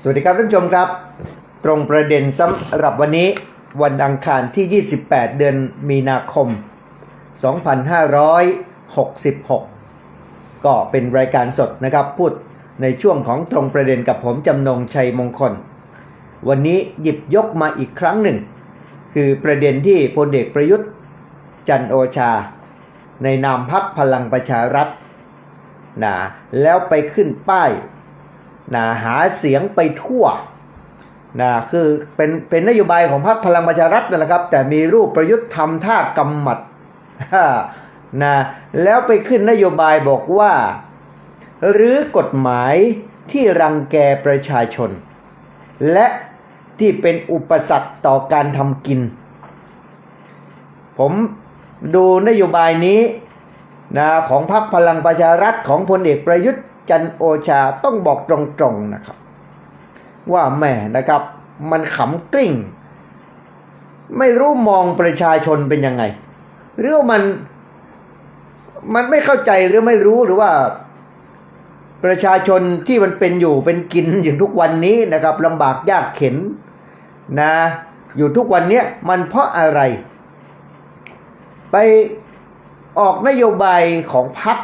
สวัสดีครับท่านผู้ชมครับ ตรงประเด็นสำหรับวันนี้วันอังคารที่ 28 เดือนมีนาคม 2566 ก็เป็นรายการสดนะครับพูดในช่วงของตรงประเด็นกับผมจำนงชัยมงคล วันนี้หยิบยกมาอีกครั้งหนึ่ง คือประเด็นที่พลเอกประยุทธ์จันโอชา ในนามพักพลังประชารัฐนะแล้วไปขึ้นป้าย นะหาเสียงไปทั่วนะคือเป็นเป็นนโยบายของพรรคพลังประชารัฐนั่นแหละครับ แต่มีรูปประยุทธ์ทำท่ากำหมัดนะแล้วไปขึ้นนโยบายบอกว่า หรือกฎหมายที่รังแกประชาชน และที่เป็นอุปสรรคต่อการทำกิน ผมดูนโยบายนี้นะของพรรคพลังประชารัฐของพลเอกประยุทธ์ จันโอชาต้องบอกตรงๆนะครับ ว่าแม่นะครับ มันขำกลิ้ง ไม่รู้มองประชาชนเป็นยังไง หรือมันมันไม่เข้าใจหรือไม่รู้หรือว่าประชาชนที่มันเป็นอยู่เป็นกินอยู่ทุกวันนี้นะครับลำบากยากเข็นนะ อยู่ทุกวันนี้มันเพราะอะไร ไปออกนโยบายของพรรค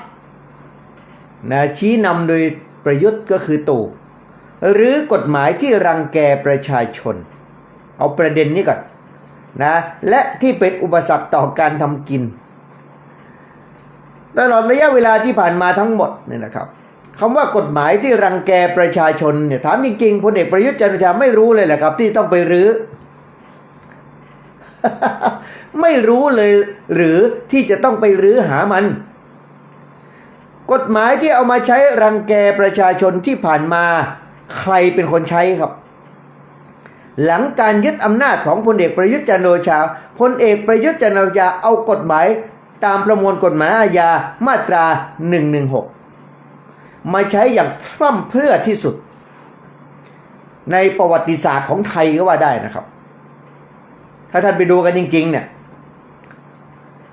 นะชี้นำโดยประยุทธ์ก็คือตู่หรือกฎหมายที่รังแกประชาชน เอาประเด็นนี้ก่อนนะและที่เป็นอุปสรรคต่อการทำกิน ตลอดระยะเวลาที่ผ่านมาทั้งหมดเนี่ยนะครับคำว่ากฎหมายที่รังแกประชาชนเนี่ยถามจริงๆพลเอกประยุทธ์จันทร์โอชาไม่รู้เลยแหละครับ ที่ต้องไปรื้อ ไม่รู้เลย หรือที่จะต้องไปรื้อหามัน กฎหมายที่เอามาใช้รังแกประชาชนที่ผ่านมาใครเป็นคนใช้ครับ หลังการยึดอำนาจของพลเอกประยุทธ์จันโอชาพลเอกประยุทธ์จันโอชาเอากฎหมายตามประมวลกฎหมายอาญามาตรา 116 มาใช้อย่างพร่ำเพรื่อที่สุด ในประวัติศาสตร์ของไทยก็ว่าได้นะครับ ถ้าท่านไปดูกันจริง ๆ เนี่ย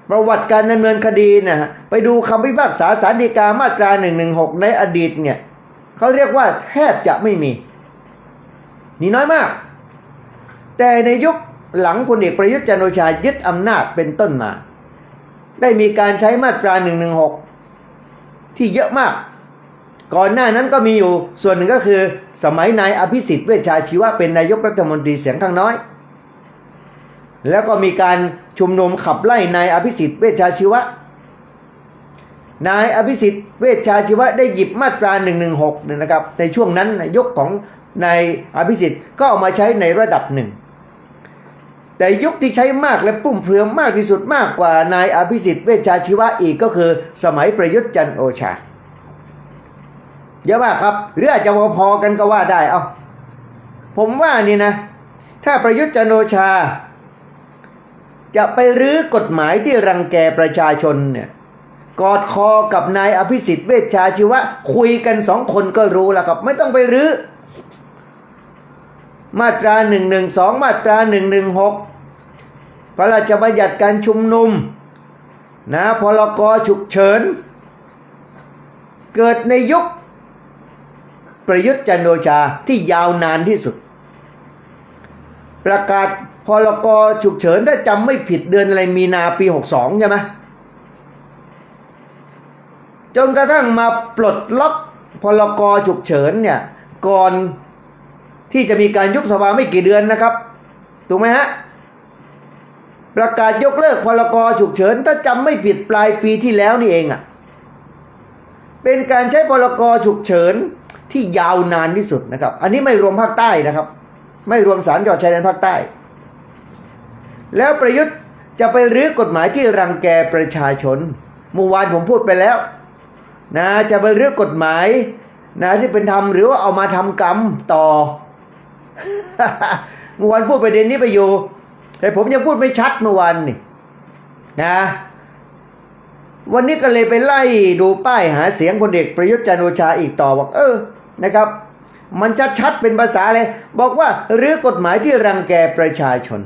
ประวัติการดำเนินคดีนะฮะไปดูคำพิพากษาสารดีกามาตรา116 ในอดีตเนี่ยเขาเรียกว่าแทบจะไม่มีนี่น้อยมาก แต่ในยุคหลังพลเอกประยุทธ์จันโอชายึดอำนาจเป็นต้นมา ได้มีการใช้มาตรา 116 ที่เยอะมาก ก่อนหน้านั้นก็มีอยู่ส่วนหนึ่งก็คือ สมัยนายอภิสิทธิ์เวชชาชีวะเป็นนายกรัฐมนตรีเสียงข้างน้อย แล้วก็มีการชุมนุมขับไล่นายอภิสิทธิ์เวชชาชีวะ นายอภิสิทธิ์เวชชาชีวะได้หยิบมาตรา116เนี่ยนะครับ ในช่วงนั้นนายกของนายอภิสิทธิ์ก็เอามาใช้ในระดับหนึ่ง แต่ยุคที่ใช้มากและปุ่มเพลือมมากที่สุดมากกว่านายอภิสิทธิ์เวชชาชีวะอีกก็คือ สมัยประยุทธ์จันทร์โอชาเยอะมากครับ หรืออาจจะพอๆกันก็ว่าได้เอาผมว่านี่นะ ถ้าประยุทธ์จันทร์โอชา จะไปรื้อกฎหมายที่รังแกประชาชนเนี่ยกอดคอกับนายอภิสิทธิ์เวชชาชีวะ คุยกันสองคนก็รู้แล้วครับ ไม่ต้องไปรื้อมาตราหนึ่งหนึ่งสองมาตราหนึ่งหนึ่งหกพระราชบัญญัติการชุมนุม นะพลกฉุกเฉิน เกิดในยุค ประยุทธ์จันทร์โอชาที่ยาวนานที่สุด ประกาศ พลกฉุกเฉินถ้าจำไม่ผิดเดือนอะไรมีนาปีหกสองใช่ไหมจนกระทั่งมาปลดล็อกพลกฉุกเฉินเนี่ยก่อนที่จะมีการยุบสภาไม่กี่เดือนนะครับ ถูกไหมฮะ ประกาศยกเลิกพลกฉุกเฉิน ถ้าจำไม่ผิดปลายปีที่แล้วนี่เองอะ่ะ เป็นการใช้พลกฉุกเฉินที่ยาวนานที่สุดนะครับ อันนี้ไม่รวมภาคใต้นะครับ ไม่รวมสารจอดชายแดนภาคใต้ แล้วประยุทธ์จะไปรื้อกฎหมายที่รังแกประชาชนเมื่อวานผมพูดไปแล้วนะจะไปรื้อกฎหมายนะที่เป็นธรรมหรือว่าเอามาทำกรรมต่อเมื่อวานพูดประเด็นนี้ไปอยู่ แต่ผมยังพูดไม่ชัดเมื่อวานนี่นะวันนี้ก็เลยไปไล่ดูป้ายหาเสียงพลเอกประยุทธ์จันโอชาอีกต่อบอกเออนะครับ มันชัดๆเป็นภาษาเลย บอกว่าหรือกฎหมายที่รังแกประชาชน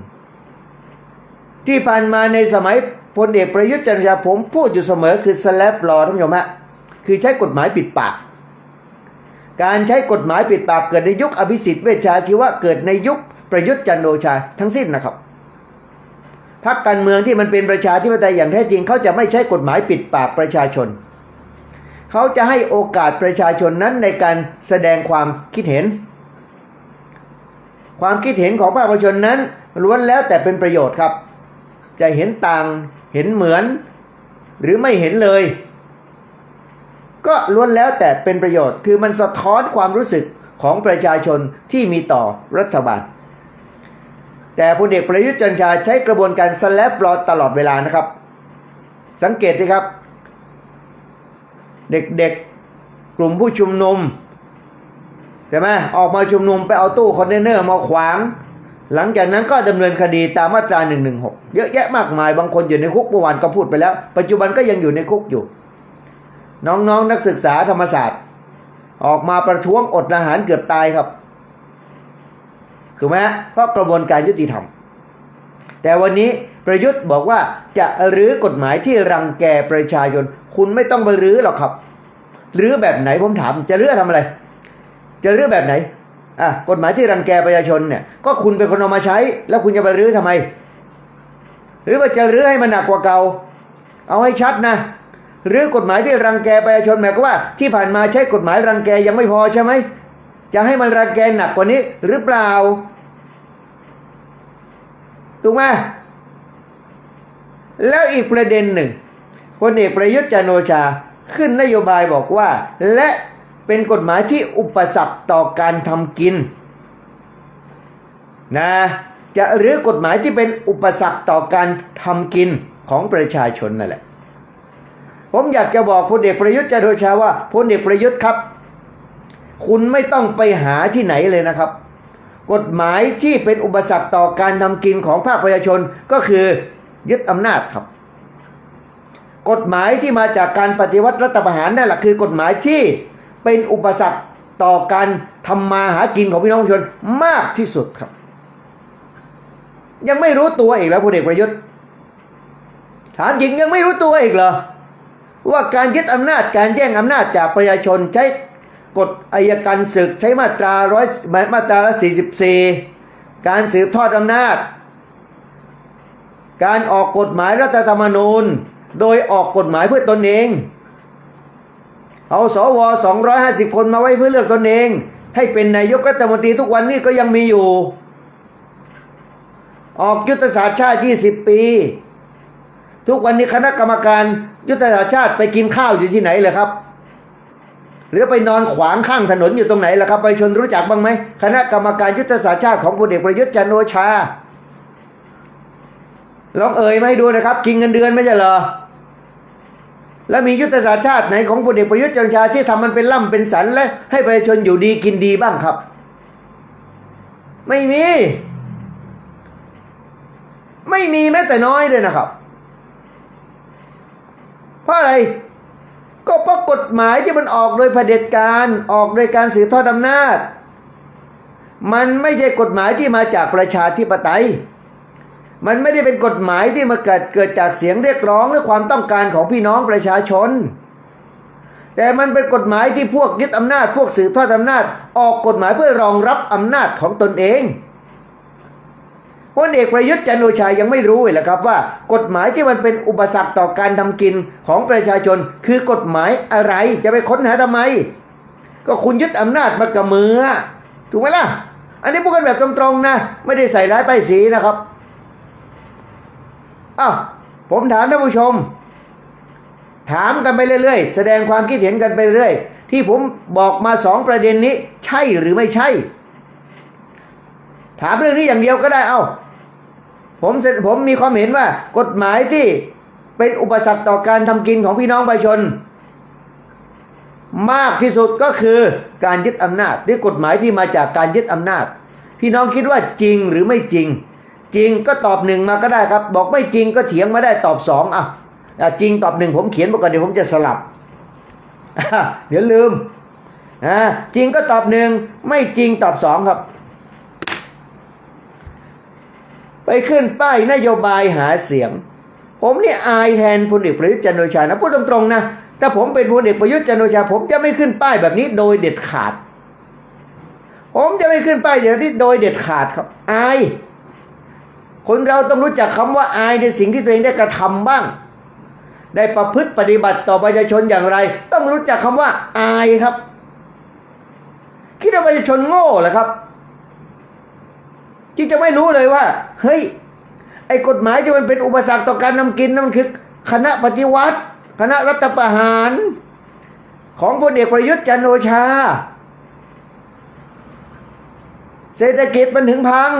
ที่ผ่านมาในสมัยพลเอกประยุทธ์จันทร์โอชาผมพูดอยู่เสมอคือ slap law ท่านผู้ชมฮะคือใช้กฎหมายปิดปาก การใช้กฎหมายปิดปากเกิดในยุคอภิสิทธิ์เวชชาชีวะเกิดในยุคประยุทธ์จันทร์โอชาทั้งสิ้นนะครับพรรคการเมืองที่มันเป็นประชาธิปไตยอย่างแท้จริงเขาจะไม่ใช้กฎหมายปิดปากประชาชน เขาจะให้โอกาสประชาชนนั้นในการแสดงความคิดเห็น ความคิดเห็นของประชาชนนั้นล้วนแล้วแต่เป็นประโยชน์ครับ จะเห็นต่างเห็นเหมือน หรือไม่เห็นเลย ก็ล้วนแล้วแต่เป็นประโยชน์ คือมันสะท้อนความรู้สึกของประชาชนที่มีต่อรัฐบาล แต่พลเอกประยุทธ์จันทร์ชาใช้กระบวนการสแลปรอตลอดเวลานะครับ สังเกตสิครับ เด็กๆกลุ่มผู้ชุมนุมใช่ไหมออกมาชุมนุมไปเอาตู้คอนเทนเนอร์มาขวาง หลังจากนั้นก็ดำเนินคดีตามมาตรา1นึเยอะแยะมากมายบางคนอยู่ในคุกเมื่อวานก็พูดไปแล้ว ปัจจุบันก็ยังอยู่ในคุกอยู่ น้องๆนนักศึกษาธรรมศาสตร์ ออกมาประท้วงอดอาหารเกือบตายครับถูกไหมเพราะกระบวนการยุติธรรม แต่วันนี้ประยุทธ์บอกว่าจะรื้อกฎหมายที่รังแกประชาชนคุณไม่ต้องไปรื้อหรอกครับรื้อแบบไหนผมถาม จะรื้อทำอะไร จะรื้อแบบไหน อะกฎหมายที่รังแกประชาชนเนี่ยก็คุณเป็นคนเอามาใช้ แล้วคุณจะไปรื้อทำไม หรือว่าจะรื้อให้มันหนักกว่าเก่า เอาให้ชัดนะรื้อกฎหมายที่รังแกประชาชนหมายความว่า ที่ผ่านมาใช้กฎหมายรังแกยังไม่พอใช่ไหมจะให้มันรังแกหนักกว่านี้หรือเปล่าถูกไหมแล้วอีกประเด็นหนึ่งพลเอกประยุทธ์จันโอชาขึ้นนโยบายบอกว่า และ เป็นกฎหมายที่อุปสรรคต่อการทำกินนะจะหรือกฎหมายที่เป็นอุปสรรคต่อการทำกินของประชาชนนั่นแหละ ผมอยากจะบอกพลเอกประยุทธ์จันโอชาว่าพลเอกประยุทธ์ครับ คุณไม่ต้องไปหาที่ไหนเลยนะครับ กฎหมายที่เป็นอุปสรรคต่อการทำกินของภาคประชาชนก็คือยึดอำนาจครับ กฎหมายที่มาจากการปฏิวัติรัฐประหารนั่นแหละคือกฎหมายที่ เป็นอุปสรรคต่อการทำมาหากินของพี่น้องประชาชนมากที่สุดครับ ยังไม่รู้ตัวอีกแล้วพลเอกประยุทธ์ถามจริงยังไม่รู้ตัวอีกเหรอว่าการยึดอำนาจการแย่งอำนาจจากประชาชนใช้กฎอายการศึกใช้มาตราร้อยมาตราสี่สิบสี่การสืบทอดอำนาจ การออกกฎหมายรัฐธรรมนูญ โดยออกกฎหมายเพื่อตนเอง เอาสว250คนมาไว้เพื่อเลือกตนเอง ให้เป็นนายกรัฐมนตรีทุกวันนี้ก็ยังมีอยู่ ออกยุทธศาสตร์ชาติ20ปี ทุกวันนี้คณะกรรมการยุทธศาสตร์ชาติไปกินข้าวอยู่ที่ไหนเลยครับ หรือไปนอนขวางข้างถนนอยู่ตรงไหนล่ะครับไปชนรู้จักบ้างไหมคณะกรรมการยุทธศาสตร์ชาติของพลเอกประยุทธ์จันโอชาลองเอ่ยมาให้ดูนะครับ กินเงินเดือนไม่ใช่เหรอ แล้วมียุทธศาสตร์ชาติไหนของพลเอกประยุทธ์จันทร์ชาที่ทำมันเป็นล่ำเป็นสันและให้ประชาชนอยู่ดีกินดีบ้างครับ ไม่มี ไม่มีแม้แต่น้อยเลยนะครับ เพราะอะไร ก็เพราะกฎหมายที่มันออกโดยเผด็จการออกโดยการสืบทอดอำนาจ มันไม่ใช่กฎหมายที่มาจากประชาธิปไตย มันไม่ได้เป็นกฎหมายที่มาเกิดเกิดจากเสียงเรียกร้องหรือความต้องการของพี่น้องประชาชน แต่มันเป็นกฎหมายที่พวกยึดอำนาจพวกสืบทอดอำนาจ ออกกฎหมายเพื่อรองรับอำนาจของตนเองพลเอกประยุทธ์จันโอชายังไม่รู้เลยละครับว่า กฎหมายที่มันเป็นอุปสรรคต่อการทำกินของประชาชน คือกฎหมายอะไรจะไปค้นหาทำไม ก็คุณยึดอำนาจมากับมือถูกไหมล่ะ อันนี้พูดกันแบบตรงๆนะ ไม่ได้ใส่ร้ายป้ายสีนะครับ อ้าวผมถามท่านผู้ชม ถามกันไปเรื่อยๆ แสดงความคิดเห็นกันไปเรื่อย ที่ผมบอกมาสองประเด็นนี้ ใช่หรือไม่ใช่ ถามเรื่องนี้อย่างเดียวก็ได้ เอ้าผมเสร็จผมมีความเห็นว่า กฎหมายที่เป็นอุปสรรคต่อการทำกินของพี่น้องประชาชน มากที่สุดก็คือการยึดอำนาจหรือกฎหมายที่มาจากการยึดอำนาจ พี่น้องคิดว่าจริงหรือไม่จริง จริงก็ตอบหนึ่งมาก็ได้ครับ บอกไม่จริงก็เถียงไมาได้ตอบสองอะจริงตอบหนึ่งผมเขียนมาก่อนเดี๋ยวผมจะสลับเดี๋ยวลืมอ่าจริงก็ตอบหนึ่งไม่จริงตอบสองครับ ไปขึ้นป้ายนโยบายหาเสียง ผมเนี่ยอายแทนพลเอกประยุทธ์จันโอชานะพูดตรงๆนะถ้าผมเป็นพลเอกประยุทธ์จันโอชา ผมจะไม่ขึ้นป้ายแบบนี้โดยเด็ดขาด ผมจะไม่ขึ้นป้ายแบบนี้โดยเด็ดขาดครับ อาย คนเราต้องรู้จักคำว่าอายในสิ่งที่ตัวเองได้กระทำบ้าง ได้ประพฤติปฏิบัติต่อประชาชนอย่างไร ต้องรู้จักคำว่าอายครับ คิดว่าประชาชนโง่เหรอครับ ที่จะไม่รู้เลยว่า เฮ้ย ไอ้กฎหมายที่มันเป็นอุปสรรคต่อการนำกินนั่นมันคือคณะปฏิวัติ คณะรัฐประหาร ของพลเอกประยุทธ์จันโอชา เศรษฐกิจมันถึงพัง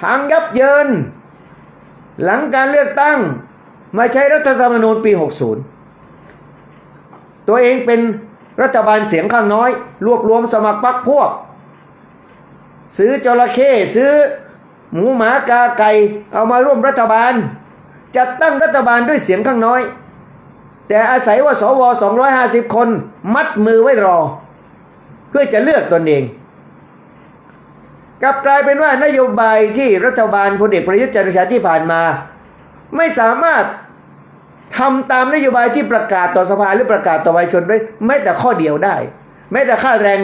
พังยับเยิน หลังการเลือกตั้งมาใช้รัฐธรรมนูญปี 60 ตัวเองเป็นรัฐบาลเสียงข้างน้อย รวบรวมสมัครพรรคพวก ซื้อจระเข้ซื้อหมูหมากาไก่เอามาร่วมรัฐบาล จัดตั้งรัฐบาลด้วยเสียงข้างน้อย แต่อาศัยว่าสว 250 คนมัดมือไว้รอ เพื่อจะเลือกตนเอง กลับกลายเป็นว่านโยบายที่รัฐบาลพลเอกประยุทธ์จันทร์โอชาที่ผ่านมา ไม่สามารถทำตามนโยบายที่ประกาศต่อสภาหรือประกาศต่อประชาชนได้แม้แต่ข้อเดียวได้แม้แต่ค่าแรง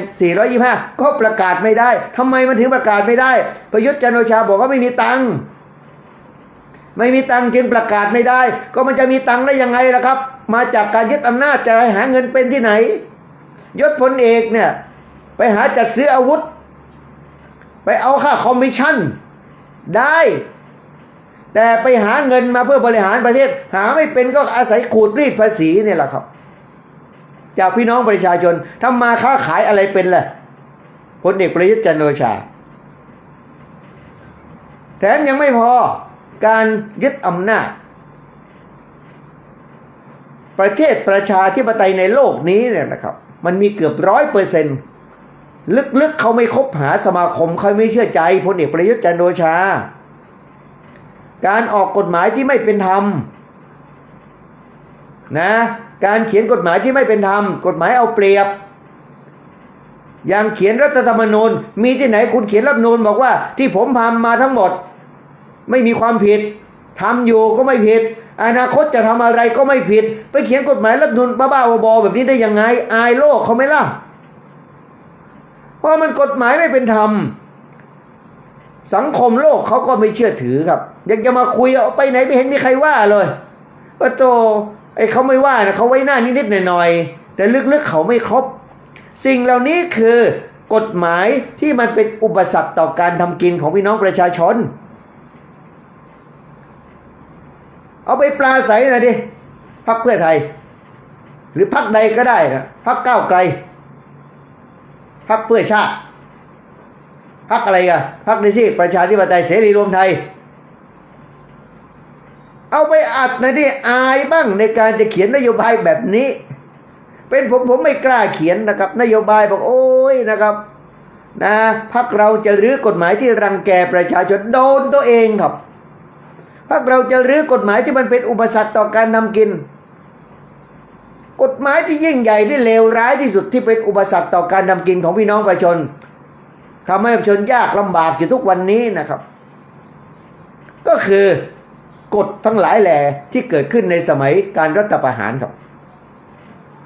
425 ก็ประกาศไม่ได้ทำไมมันถึงประกาศไม่ได้ประยุทธ์จันโอชาบอกว่าไม่มีตังค์ไม่มีตังค์จึงประกาศไม่ได้ ก็มันจะมีตังค์ได้ยังไงล่ะครับ มาจากการยึดอำนาจจะไปหาเงินเป็นที่ไหนยศพลเอกเนี่ย ไปหาจัดซื้ออาวุธ ไปเอาค่าคอมมิชชั่นได้ แต่ไปหาเงินมาเพื่อบริหารประเทศ หาไม่เป็นก็อาศัยขูดรีดภาษีเนี่ยแหละครับ จากพี่น้องประชาชนทำมาค้าขายอะไรเป็นล่ะพลเอกประยุทธ์จันโอชา แถมยังไม่พอการยึดอำนาจ ประเทศประชาธิปไตยในโลกนี้เนี่ยนะครับ มันมีเกือบร้อยเปอร์เซ็นต์ ลึกๆเขาไม่คบหาสมาคมเขาไม่เชื่อใจพลเอกประยุทธ์จันโอชา การออกกฎหมายที่ไม่เป็นธรรมนะการเขียนกฎหมายที่ไม่เป็นธรรม กฎหมายเอาเปรียบ อย่างเขียนรัฐธรรมนูญ มีที่ไหนคุณเขียนรัฐธรรมนูญบอกว่าที่ผมทำมาทั้งหมด ไม่มีความผิดทำอยู่ก็ไม่ผิด อนาคตจะทำอะไรก็ไม่ผิด ไปเขียนกฎหมายรัฐธรรมนูญบ้าๆบอๆแบบนี้ได้ยังไง อายโลกเขาไหมล่ะ ราะมันกฎหมายไม่เป็นธรรม สังคมโลกเขาก็ไม่เชื่อถือครับ ยังจะมาคุยเอาไปไหนไม่เห็นมีใครว่าเลยว่าโตไอ้เขาไม่ว่านะเขาไว้หน้านิดๆหน่อยๆแต่ลึกๆเขาไม่ครบ สิ่งเหล่านี้คือกฎหมายที่มันเป็นอุปสรรคต่อการทำกินของพี่น้องประชาชน เอาไปปลาใสหน่อยดิพักเพื่อไทย หรือพักใดก็ได้นะพักก้าวไกล พักเพื่อชาติพักอะไรกันพักในที่ประชาธิปไตยเสรีรวมไทย เอาไปอัดหนะดิอายบ้างในการจะเขียนนโยบายแบบนี้ เป็นผมผมไม่กล้าเขียนนะครับ นโยบายบอกโอ้ยนะครับนะพักเราจะรื้อกฎหมายที่รังแกประชาชนโดนตัวเองครับพักเราจะรื้อกฎหมายที่มันเป็นอุปสรรคต่อการนำกิน กฎหมายที่ยิ่งใหญ่ที่เลวร้ายที่สุดที่เป็นอุปสรรคต่อการนำกินของพี่น้องประชาชนทำให้ประชาชนยากลำบากอยู่ทุกวันนี้นะครับ ก็คือกฎทั้งหลายแหล่ที่เกิดขึ้นในสมัยการรัฐประหารครับ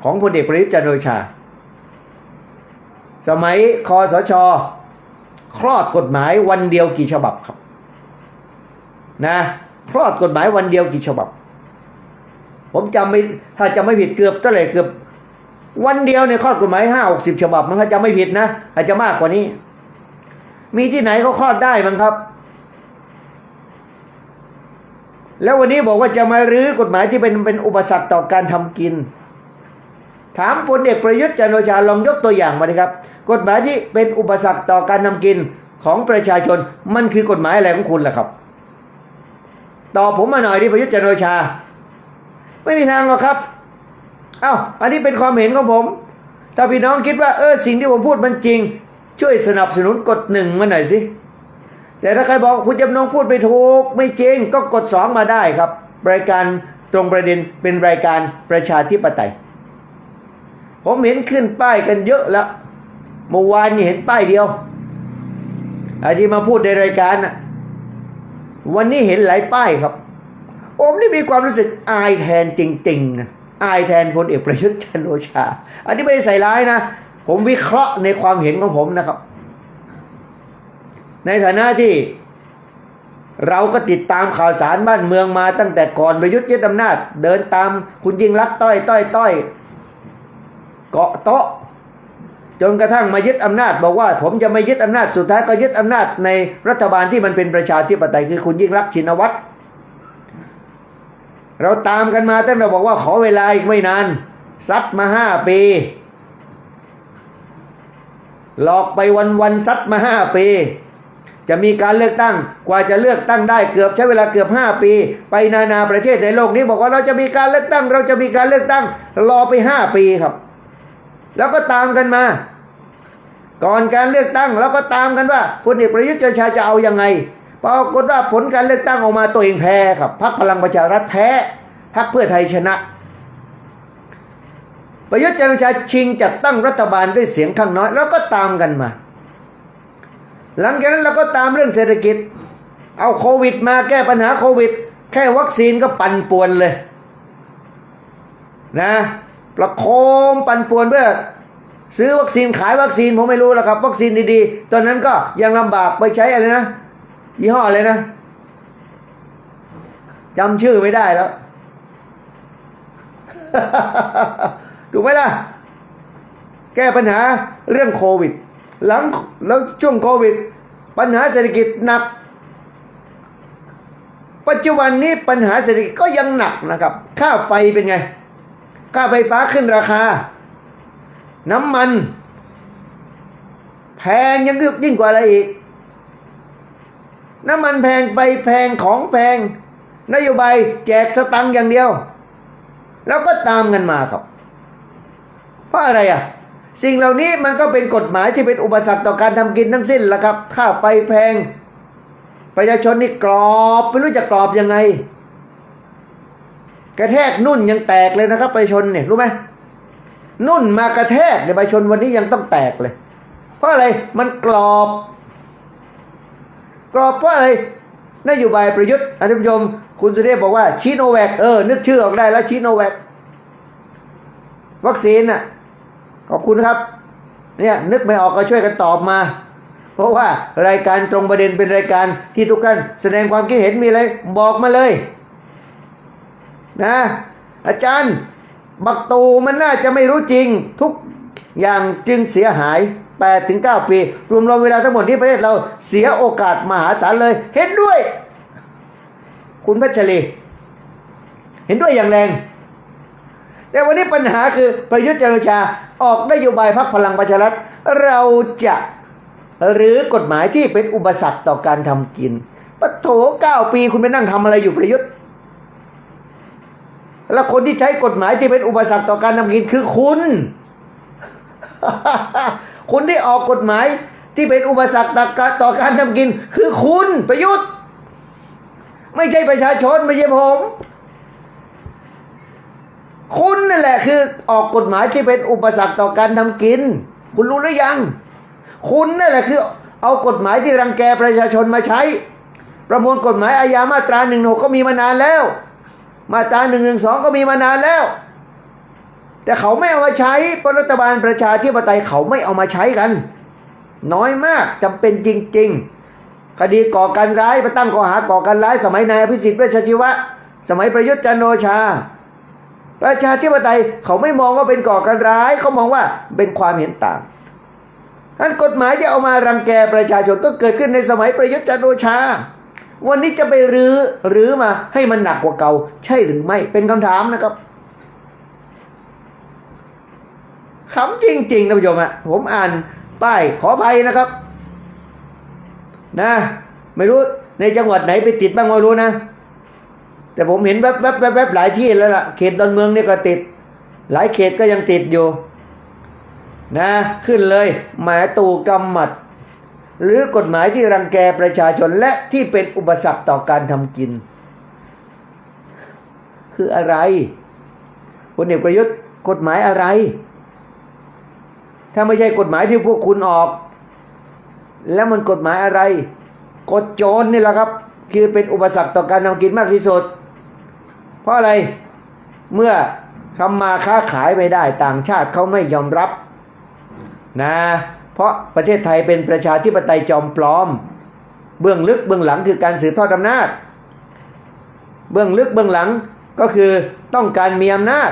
ของพลเอกประยุทธ์จันโอชา สมัยคอสช คลอดกฎหมายวันเดียวกี่ฉบับครับ นะ คลอดกฎหมายวันเดียวกี่ฉบับ ผมจำไม่ถ้าจำไม่ผิดเกือบเท่าไหร่เกือบ วันเดียวเนี่ยคลอกฎหมายห้าหกสิบฉบับ มันถ้าจำไม่ผิดนะอาจจะมากกว่านี้ มีที่ไหนเขาคลอดได้มั้งครับ แล้ววันนี้บอกว่าจะมารื้อกฎหมายที่เป็นเป็นอุปสรรคต่อการทำกิน ถามพลเอกประยุทธ์จันโอชาลองยกตัวอย่างมาดิครับ กฎหมายที่เป็นอุปสรรคต่อการทำกินของประชาชนมันคือกฎหมายอะไรของคุณล่ะครับตอบผมมาหน่อยดิประยุทธ์จันโอชา ไม่มีทางหรอกครับ เอ้าอันนี้เป็นความเห็นของผม ถ้าพี่น้องคิดว่าเออสิ่งที่ผมพูดมันจริง ช่วยสนับสนุนกดหนึ่งมาหน่อยสิแต่ถ้าใครบอกคุณจำนงพูดไม่ถูกไม่จริงก็กดสองมาได้ครับรายการตรงประเด็นเป็นรายการประชาธิปไตย ผมเห็นขึ้นป้ายกันเยอะแล้วเมื่อวานนี่เห็นป้ายเดียวไอ้ที่มาพูดในรายการน่ะวันนี้เห็นหลายป้ายครับ ผมนี่มีความรู้สึกอายแทนจริงๆนะอายแทนพลเอกประยุทธ์จันโอชา อันนี้ไม่ได้ใส่ร้ายนะ ผมวิเคราะห์ในความเห็นของผมนะครับ ในฐานะที่เราก็ติดตามข่าวสารบ้านเมืองมาตั้งแต่ก่อนประยุทธ์ยึดอำนาจ เดินตามคุณยิ่งรักต้อยต้อยต้อยเกาะโต๊ะจนกระทั่งมายึดอำนาจ บอกว่าผมจะไม่ยึดอำนาจสุดท้ายก็ยึดอำนาจในรัฐบาลที่มันเป็นประชาธิปไตยคือคุณยิ่งรักชินวัตร เราตามกันมาตั้งแต่บอกว่าขอเวลาอีกไม่นานซัดมาห้าปี หลอกไปวันวันซัดมาห้าปี จะมีการเลือกตั้งกว่าจะเลือกตั้งได้เกือบใช้เวลาเกือบห้าปี ไปนานาประเทศในโลกนี้บอกว่าเราจะมีการเลือกตั้ง เราจะมีการเลือกตั้ง รอไปห้าปีครับ แล้วก็ตามกันมา ก่อนการเลือกตั้งเราก็ตามกันว่าพลเอกประยุทธ์จันทร์ชาจะเอายังไง ปรากฏว่าผลการเลือกตั้งออกมาตัวเองแพ้ครับพรรคพลังประชารัฐแพ้พรรคเพื่อไทยชนะ ประยุทธ์จันทร์ชาชิงจัดตั้งรัฐบาลด้วยเสียงข้างน้อย แล้วก็ตามกันมา หลังจากนั้นเราก็ตามเรื่องเศรษฐกิจ เอาโควิดมาแก้ปัญหาโควิด แค่วัคซีนก็ปั่นป่วนเลยนะประโคมปั่นป่วนเพื่อซื้อวัคซีนขายวัคซีนผมไม่รู้แล้วครับ วัคซีนดีๆ ตอนนั้นก็ยังลำบากไปใช้อะไรนะ ยี่ห้ออะไรนะจำชื่อไม่ได้แล้ว ถูกไหมล่ะ แก้ปัญหาเรื่องโควิด หลังแล้วช่วงโควิด ปัญหาเศรษฐกิจหนัก ปัจจุบันนี้ปัญหาเศรษฐกิจก็ยังหนักนะครับ ค่าไฟเป็นไง ค่าไฟฟ้าขึ้นราคา น้ำมัน แพงยังยิ่งกว่าอะไรอีก น้ำมันแพงไฟแพงของแพง นโยบายแจกสตังค์อย่างเดียว แล้วก็ตามกันมาครับ เพราะอะไรอะ สิ่งเหล่านี้มันก็เป็นกฎหมายที่เป็นอุปสรรคต่อการทำกินทั้งสิ้นละครับค่าไฟแพง ประชาชนนี่กรอบไม่รู้จะกรอบยังไง กระแทกนุ่นยังแตกเลยนะครับประชาชนเนี่ยรู้ไหมนุ่นมากระแทกในประชาชนวันนี้ยังต้องแตกเลย เพราะอะไรมันกรอบ กรอบเพราะอะไรนโยบายประยุทธ์อาจารย์ผู้ชมคุณสุเทพบอกว่าชีโนแวคเออนึกชื่อออกได้แล้วชีโนแวควัคซีนน่ะขอบคุณครับ เนี่ยนึกไม่ออกก็ช่วยกันตอบมา เพราะว่ารายการตรงประเด็นเป็นรายการที่ทุกท่านแสดงความคิดเห็นมีอะไรบอกมาเลย นะ อาจารย์ บักตูมันน่าจะไม่รู้จริงทุกอย่างจึงเสียหาย 8ถึง9ปี รวมรวมเวลาทั้งหมดที่ประเทศเราเสียโอกาสมหาศาลเลย เห็นด้วย คุณพัชรีเห็นด้วยอย่างแรง แต่วันนี้ปัญหาคือประยุทธ์จันทร์โอชาออกนโยบายพักพลังประชารัฐเราจะหรือกฎหมายที่เป็นอุปสรรคต่อการทำกินปะโถเก้าปีคุณไปนั่งทำอะไรอยู่ประยุทธ์ แล้วคนที่ใช้กฎหมายที่เป็นอุปสรรคต่อการทำกินคือคุณ คนที่ออกกฎหมายที่เป็นอุปสรรคต่อการต่อการทำกิน คือคุณประยุทธ์ ไม่ใช่ประชาชนไม่ใช่ผม คุณนั่นแหละคือออกกฎหมายที่เป็นอุปสรรคต่อการทำกิน คุณรู้หรือยัง คุณนั่นแหละคือเอากฎหมายที่รังแกประชาชนมาใช้ ประมวลกฎหมายอาญามาตราหนึ่งหกก็มีมานานแล้ว มาตราหนึ่งหนึ่งสองก็มีมานานแล้ว แต่เขาไม่เอามาใช้เพราะรัฐบาลประชาธิปไตยเขาไม่เอามาใช้กัน น้อยมากจำเป็นจริง ๆ คดีก่อการร้ายไปตั้งข้อหาก่อการร้าย สมัยนายอภิสิทธิ์เวชชีวะ สมัยประยุทธ์จันโอชา ประชาธิปไตยเขาไม่มองว่าเป็นก่อการร้าย เขามองว่าเป็นความเห็นต่างท่านกฎหมายที่เอามารังแกประชาชนก็เกิดขึ้นในสมัยประยุทธ์จันโอชา วันนี้จะไปรื้อหรือมาให้มันหนักกว่าเก่า ใช่หรือไม่เป็นคำถามนะครับ ขำจริงๆท่านผู้ชมอะผมอ่านป้ายขออภัยนะครับ นะ ไม่รู้ในจังหวัดไหนไปติดบ้างไม่รู้นะ แต่ผมเห็นแวบๆแวบๆแวบๆหลายที่แล้วล่ะ เขตดอนเมืองนี่ก็ติด หลายเขตก็ยังติดอยู่ นะ ขึ้นเลยหมายตูกำหมัด หรือกฎหมายที่รังแกประชาชนและที่เป็นอุปสรรคต่อการทำกิน คืออะไรพลเอกประยุทธ์กฎหมายอะไร ถ้าไม่ใช่กฎหมายที่พวกคุณออก แล้วมันกฎหมายอะไร กฎโจรนี่แหละครับ คือเป็นอุปสรรคต่อการทำกินมากที่สุด เพราะอะไรเมื่อทำมาค้าขายไม่ได้ต่างชาติเขาไม่ยอมรับนะเพราะประเทศไทยเป็นประชาธิปไตยจอมปลอม เบื้องลึกเบื้องหลังคือการสืบทอดอำนาจ เบื้องลึกเบื้องหลังก็คือต้องการมีอำนาจ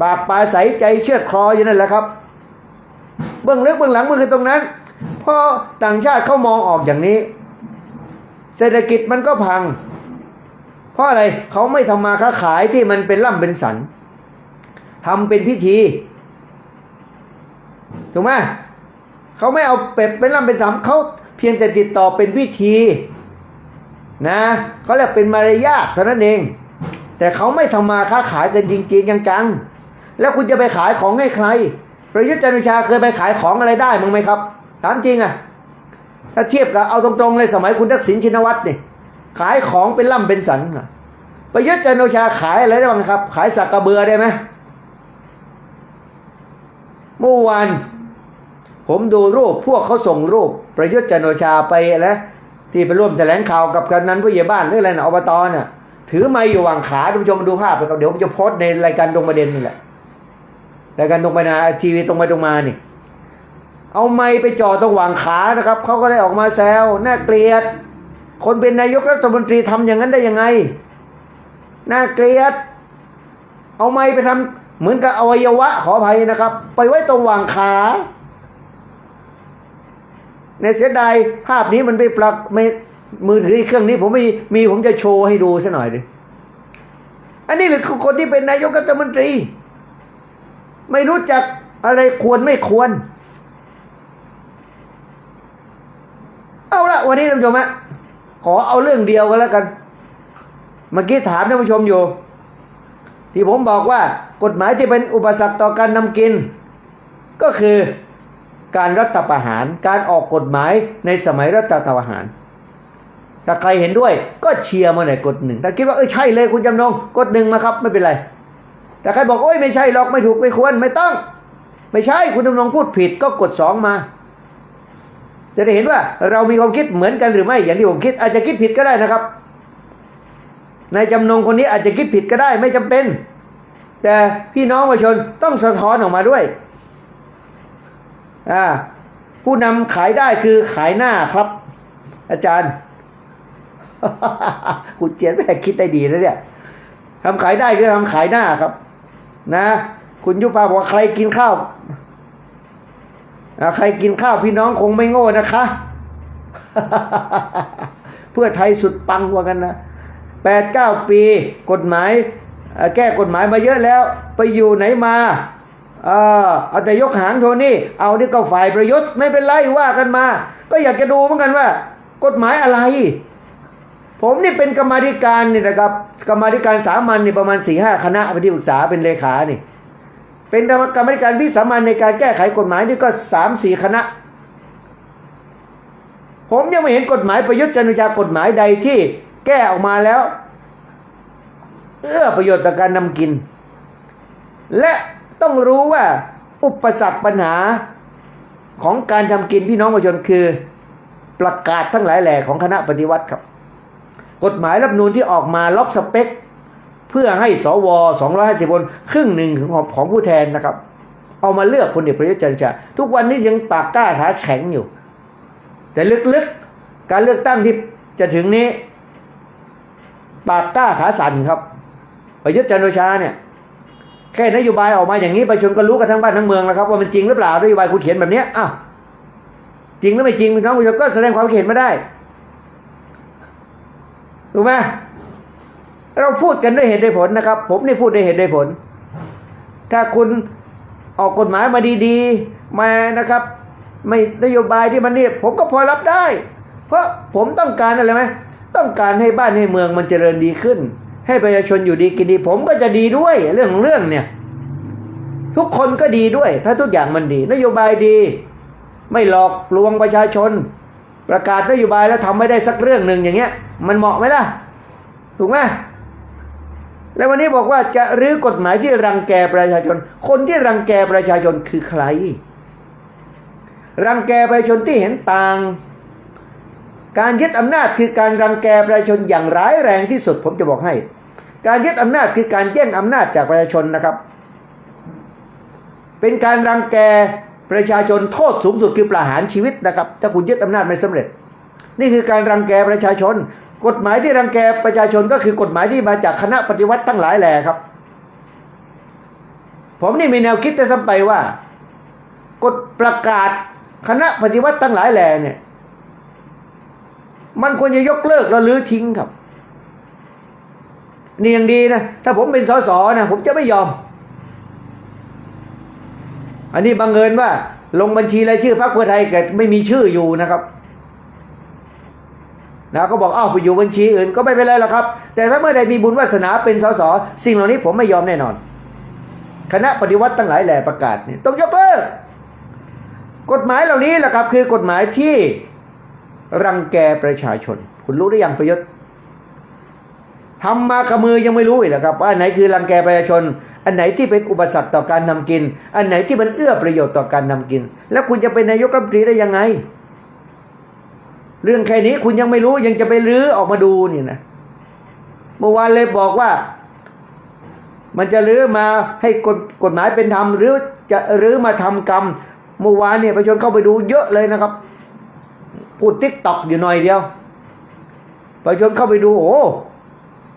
ปากปลาใสใจเชือดคออยู่นั่นแหละครับ เบื้องลึกเบื้องหลังมันคือตรงนั้นพอต่างชาติเขามองออกอย่างนี้ เศรษฐกิจมันก็พัง เพราะอะไรเขาไม่ทำมาค้าขายที่มันเป็นล่ำเป็นสันทำเป็นพิธี ถูกไหมเขาไม่เอาเป็ดเป็นล่ำเป็นสันเขาเพียงแต่ติดต่อเป็นพิธีนะเขาเรียกเป็นมารยาทเท่านั้นเอง แต่เขาไม่ทำมาค้าขายกันจริง ๆ จังๆ แล้วคุณจะไปขายของให้ใคร ประยุทธ์จันทร์โอชาเคยไปขายของอะไรได้มั้งไหมครับ ถามจริงอะถ้าเทียบกับเอาตรงๆเลยสมัยคุณทักษิณชินวัตรเนี่ยขายของเป็นล่ำเป็นสันอะประยุทธ์จันทร์โอชาขายอะไรได้บ้างครับ ขายสักกระเบือได้ไหมเมื่อวานผมดูรูปพวกเขาส่งรูป ประยุทธ์จันทร์โอชาไปแล้วที่ไปร่วมแถลงข่าวกับกำนันผู้ใหญ่บ้านหรืออะไรนะอบตน่ะ ถือไม้อยู่วางขาท่านผู้ชมาดูภาพไปครับเดี๋ยวผมจะโพสในรายการตรงประเด็นนี่แหละ รายการตรงไปนาทีวีตรงไปตรงมานี่ เอาไม้ไปจ่อตรงวางขานะครับเขาก็เลยออกมาแซวน่าเกลียด คนเป็นนายกรัฐมนตรีทำอย่างนั้นได้ยังไงน่าเกลียด เอาไม้ไปทำเหมือนกับอวัยวะขออภัยนะครับ ไปไว้ตรงวางขาในเสียดายภาพนี้มันไปปลักไม่มือถือเครื่องนี้ผมไม่มีผมจะโชว์ให้ดูซะหน่อยดิอันนี้คือคนที่เป็นนายกรัฐมนตรี ไม่รู้จักอะไรควรไม่ควร เอาละวันนี้ท่านผู้ชมฮะขอเอาเรื่องเดียวกันแล้วกัน เมื่อกี้ถามท่านผู้ชมอยู่ ที่ผมบอกว่ากฎหมายที่เป็นอุปสรรคต่อการนำกิน ก็คือการรัฐประหาร การออกกฎหมายในสมัยรัฐประหาร ถ้าใครเห็นด้วยก็เชียร์มาหน่อยกดหนึ่ง ถ้าคิดว่าเออใช่เลยคุณจำนงกดหนึ่งมาครับ ไม่เป็นไร แต่ใครบอกโอ้ยไม่ใช่หรอกไม่ถูกไม่ควรไม่ต้อง ไม่ใช่คุณจำนงพูดผิดก็กดสองมา จะได้เห็นว่าเรามีความคิดเหมือนกันหรือไม่อย่างที่ผมคิด อาจจะคิดผิดก็ได้นะครับนายจำนงคนนี้อาจจะคิดผิดก็ได้ไม่จำเป็น แต่พี่น้องประชาชนต้องสะท้อนออกมาด้วยอ่าผู้นำขายได้คือขายหน้าครับ อาจารย์คุณเจียนแม่คิดได้ดีนะเนี่ยทำขายได้คือทำขายหน้าครับ นะ คุณยุพาบอกว่าใครกินข้าวใครกินข้าวพี่น้องคงไม่โง่นะคะ เพื่อไทยสุดปังกว่ากันนะแปดเก้าปีกฎหมาย แก้กฎหมายมาเยอะแล้ว ไปอยู่ไหนมาเออเอาแต่ยกหางโทนี่ เอานี่ก็ฝ่ายประยุทธ์ไม่เป็นไรว่ากันมา ก็อยากจะดูเหมือนกันว่า กฎหมายอะไร ผมนี่เป็นกรรมธิการนี่นะครับ กรรมธิการสามัญนี่ประมาณสี่ห้าคณะเป็นที่ปรึกษาเป็นเลขานี่ เป็นกรรมธิการวิสามันในการแก้ไขกฎหมายนี่ก็สามสี่คณะ ผมยังไม่เห็นกฎหมายประยุทธ์จันทร์โอชากฎหมายใดที่แก้ออกมาแล้ว เอื้อประโยชน์ต่อการนำกิน และต้องรู้ว่าอุปสรรคปัญหาของการทำกินพี่น้องประชาชนคือ ประกาศทั้งหลายแหล่ของคณะปฏิวัติครับ กฎหมายรัฐธรรมนูญที่ออกมาล็อกสเปค เพื่อให้สว250คนครึ่งหนึ่งของของผู้แทนนะครับ เอามาเลือกพลเอกประยุทธ์จันทร์ชาทุกวันนี้ยังปากกล้าขาแข็งอยู่ แต่ลึกๆการเลือกตั้งที่จะถึงนี้ ปากกล้าขาสั่นครับ ประยุทธ์จันทร์โอชาเนี่ยแค่นโยบายออกมาอย่างนี้ประชาชนก็รู้กันทั้งบ้านทั้งเมืองแล้วครับว่ามันจริงหรือเปล่านโยบายคุณเขียนแบบนี้อ้าวจริงหรือไม่จริงพี่น้องประชาชนก็แสดงความคิดเห็นมาได้ ถูกไหมเราพูดกันด้วยเหตุด้วยผลนะครับ ผมนี่พูดด้วยเหตุด้วยผล ถ้าคุณออกกฎหมายมาดีๆ มานะครับ ไม่นโยบายที่มันเนี่ผมก็พอรับได้ เพราะผมต้องการอะไรไหมต้องการให้บ้านให้เมืองมันเจริญดีขึ้น ให้ประชาชนอยู่ดีกินดี ผมก็จะดีด้วยเรื่องของเรื่องเนี่ย ทุกคนก็ดีด้วย ถ้าทุกอย่างมันดี นโยบายดี ไม่หลอกลวงประชาชน ประกาศนโยบายแล้วทำไม่ได้สักเรื่องหนึ่งอย่างเงี้ย มันเหมาะไหมล่ะ ถูกไหมแล้ววันนี้บอกว่าจะรื้อกฎหมายที่รังแกประชาชน คนที่รังแกประชาชนคือใคร รังแกประชาชนที่เห็นต่าง การยึดอำนาจคือการรังแกประชาชนอย่างร้ายแรงที่สุดผมจะบอกให้ การยึดอำนาจคือการแย่งอำนาจจากประชาชนนะครับ เป็นการรังแก ประชาชนโทษสูงสุดคือประหารชีวิตนะครับ ถ้าคุณยึดอำนาจไม่สำเร็จ นี่คือการรังแกประชาชน กฎหมายที่รังแกประชาชนก็คือกฎหมายที่มาจากคณะปฏิวัติทั้งหลายแหล่ครับ ผมนี่มีแนวคิดจะซ้ำไปว่า กฎประกาศคณะปฏิวัติทั้งหลายแหล่เนี่ย มันควรจะยกเลิกแล้วลื้อทิ้งครับนี่ยังดีนะ ถ้าผมเป็นสสนะผมจะไม่ยอม อันนี้บังเอิญว่า ลงบัญชีรายชื่อพรรคเพื่อไทยแต่ไม่มีชื่ออยู่นะครับนะก็บอกอ้าวไปอยู่บัญชีอื่นก็ไม่เป็นไรหรอกครับ แต่ถ้าเมื่อใดมีบุญวาสนาเป็นสสสิ่งเหล่านี้ผมไม่ยอมแน่นอน คณะปฏิวัติทั้งหลายแหล่ประกาศเนี่ยต้องยกเลิกกฎหมายเหล่านี้แหละครับ คือกฎหมายที่รังแกประชาชน คุณรู้ได้ยังประยุทธ์ทำมากับมือยังไม่รู้อีกเหรอครับว่าไหนคือรังแกประชาชน อันไหนที่เป็นอุปสรรคต่อการทำกิน อันไหนที่มันเอื้อประโยชน์ต่อการทำกิน แล้วคุณจะเป็นนายกรัฐมนตรีได้ยังไง เรื่องแค่นี้คุณยังไม่รู้ยังจะไปรื้อออกมาดูนี่นะเมื่อวานเลยบอกว่า มันจะรื้อมาให้กฎกฎหมายเป็นธรรมหรือจะรื้อมาทำกรรมเมื่อวานเนี่ยประชาชนเข้าไปดูเยอะเลยนะครับพูดติ๊กตอกอยู่หน่อยเดียวประชาชนเข้าไปดูโอ้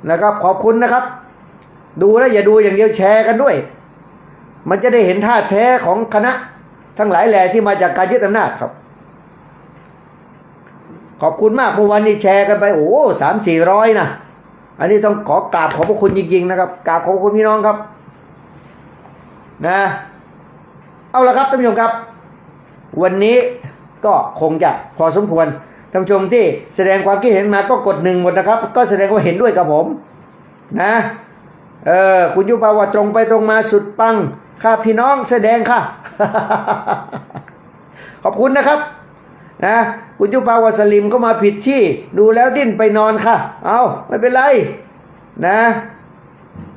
นะครับ ขอบคุณนะครับ ดูแล้วอย่าดูอย่างเดียวแชร์กันด้วย มันจะได้เห็นท่าแท้ของคณะ ทั้งหลายแหล่ที่มาจากการยึดอำนาจครับ ขอบคุณมากเมื่อวานนี้แชร์กันไปโอ้สามสี่ร้อยนะอันนี้ต้องขอกราบขอบพระคุณจริงๆนะครับกราบขอบพระคุณพี่น้องครับ นะ เอาละครับท่านผู้ชมครับ วันนี้ก็คงจะพอสมควรท่านผู้ชมที่แสดงความคิดเห็นมาก็กดหนึ่งหมดนะครับ ก็แสดงว่าเห็นด้วยกับผม นะ เออ คุณยุพาว่าตรงไปตรงมาสุดปังข้าพี่น้องแสดงค่ะ ขอบคุณนะครับ นะคุณยุพาวาสลิมก็มาผิดที่ดูแล้วดิ้นไปนอนค่ะ เอาไม่เป็นไร นะ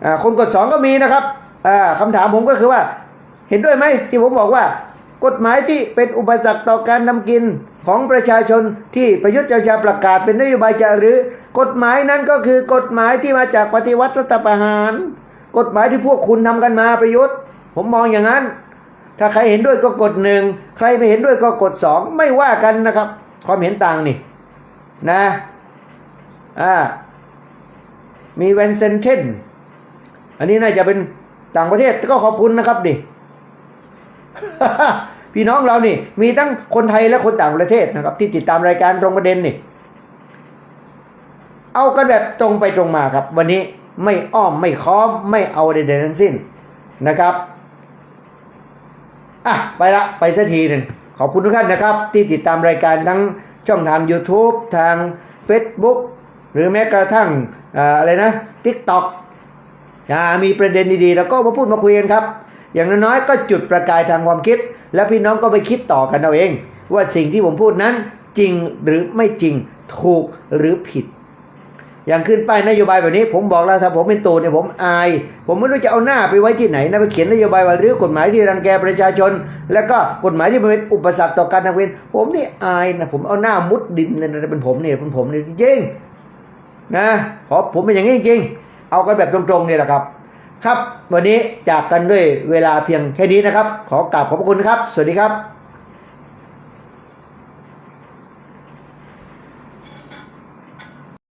อ่าคนกดสองก็มีนะครับอ่าคำถามผมก็คือว่า เห็นด้วยไหมที่ผมบอกว่า กฎหมายที่เป็นอุปสรรคต่อการทำกินของประชาชนที่ประยุทธ์จะประกาศเป็นนโยบายจะหรือ กฎหมายนั้นก็คือกฎหมายที่มาจากปฏิวัติรัฐประหาร กฎหมายที่พวกคุณทำกันมาประยุทธ์ ผมมองอย่างนั้น ถ้าใครเห็นด้วยก็กดหนึ่งใครไม่เห็นด้วยก็กดสองไม่ว่ากันนะครับ ความเห็นต่างนี่นะอ่ามีเวนเซนเทนอันนี้น่าจะเป็นต่างประเทศก็ขอบคุณนะครับดิพี่น้องเรานี่ มีทั้งคนไทยและคนต่างประเทศนะครับ ที่ติดตามรายการตรงประเด็นนี่ เอากันแบบตรงไปตรงมาครับ วันนี้ไม่อ้อมไม่ค้อมไม่เอาใดๆทั้งสิ้นนะครับอะไปละไปสักทีหนึ่งขอบคุณทุกท่านนะครับ ที่ติดตามรายการทั้งช่องทาง YouTube ทาง Facebook หรือแม้กระทั่งอะไรนะ TikTok อ่ามีประเด็นดีๆ แล้วก็มาพูดมาคุยกันครับ อย่างน้อยๆ ก็จุดประกายทางความคิด แล้วพี่น้องก็ไปคิดต่อกันเอาเอง ว่าสิ่งที่ผมพูดนั้นจริงหรือไม่จริงถูกหรือผิด อย่างขึ้นป้ายนโยบายแบบนี้ ผมบอกแล้วถ้าผมเป็นตูนเนี่ยผมอาย ผมไม่รู้จะเอาหน้าไปไว้ที่ไหนนะไปเขียนนโยบายว่าหรือกฎหมายที่รังแกประชาชน แล้วก็กฎหมายที่เป็นอุปสรรคต่อการทำเวรผมนี่อายนะผมเอาหน้ามุดดินเลยนะเป็นผมเนี่ยเป็นผมเนี่ยจริงนะเพราะผมเป็นอย่างนี้จริงเอากันแบบตรงๆเนี่ยแหละครับ ครับ วันนี้จากกันด้วยเวลาเพียงแค่นี้นะครับ ขอกราบขอบพระคุณครับ สวัสดีครับ